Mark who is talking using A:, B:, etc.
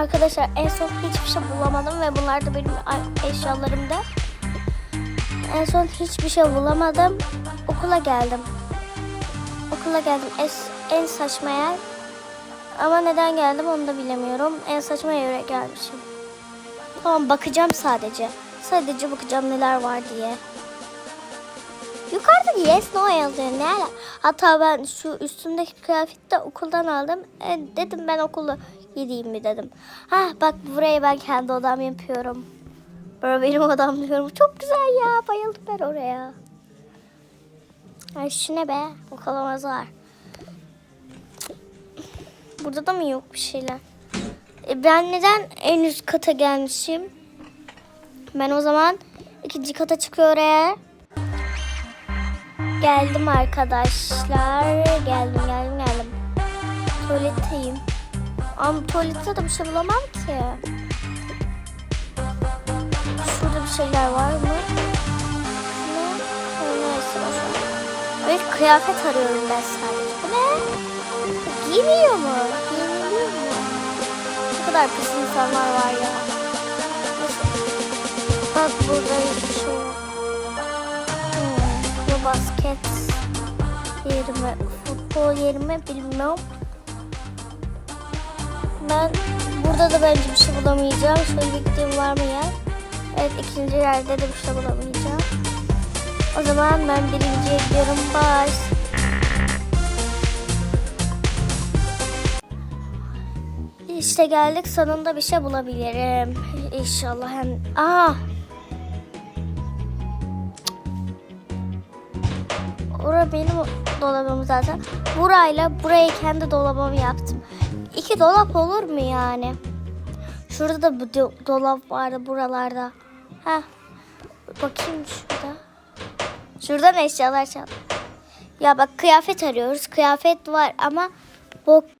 A: Arkadaşlar en son hiçbir şey bulamadım ve bunlar da benim eşyalarımda. En son hiçbir şey bulamadım. Okula geldim. Okula geldim. Es, en saçma yer. Ama neden geldim onu da bilemiyorum. En saçma yere gelmişim. Tamam bakacağım sadece. Sadece bakacağım neler var diye. Yukarıda yes no yazıyor. Ne ala? Hatta ben şu üstümdeki kıyafeti de okuldan aldım. E, dedim ben okulu gideyim mi dedim. Ha bak burayı ben kendi odam yapıyorum. Böyle benim odam diyorum. Çok güzel ya. Bayıldım ben oraya. Ay şu ne be? Okulumuz var. Burada da mı yok bir şeyler? E, ben neden en üst kata gelmişim? Ben o zaman ikinci kata çıkıyor oraya. Geldim arkadaşlar. Geldim geldim geldim. Tuvaletteyim. Ama tuvalette de bir şey bulamam ki. Şurada bir şeyler var mı? Ne? Evet kıyafet arıyorum ben sadece. Bu ne? Giymiyor mu? Giyiniyor mu? Ne kadar pis insanlar var ya. Bak burada hiçbir şey basket yerime, futbol yerime bilmiyorum. Ben burada da bence bir şey bulamayacağım. Şöyle gittiğim var mı yer? Evet ikinci yerde de bir şey bulamayacağım. O zaman ben birinciye gidiyorum. Bye. İşte geldik sonunda bir şey bulabilirim. İnşallah hem... Aa! Ora benim dolabım zaten. Burayla burayı kendi dolabımı yaptım. İki dolap olur mu yani? Şurada da bu do- dolap vardı buralarda. Ha. Bakayım şurada. Şuradan eşyalar çal. Ya bak kıyafet arıyoruz. Kıyafet var ama bok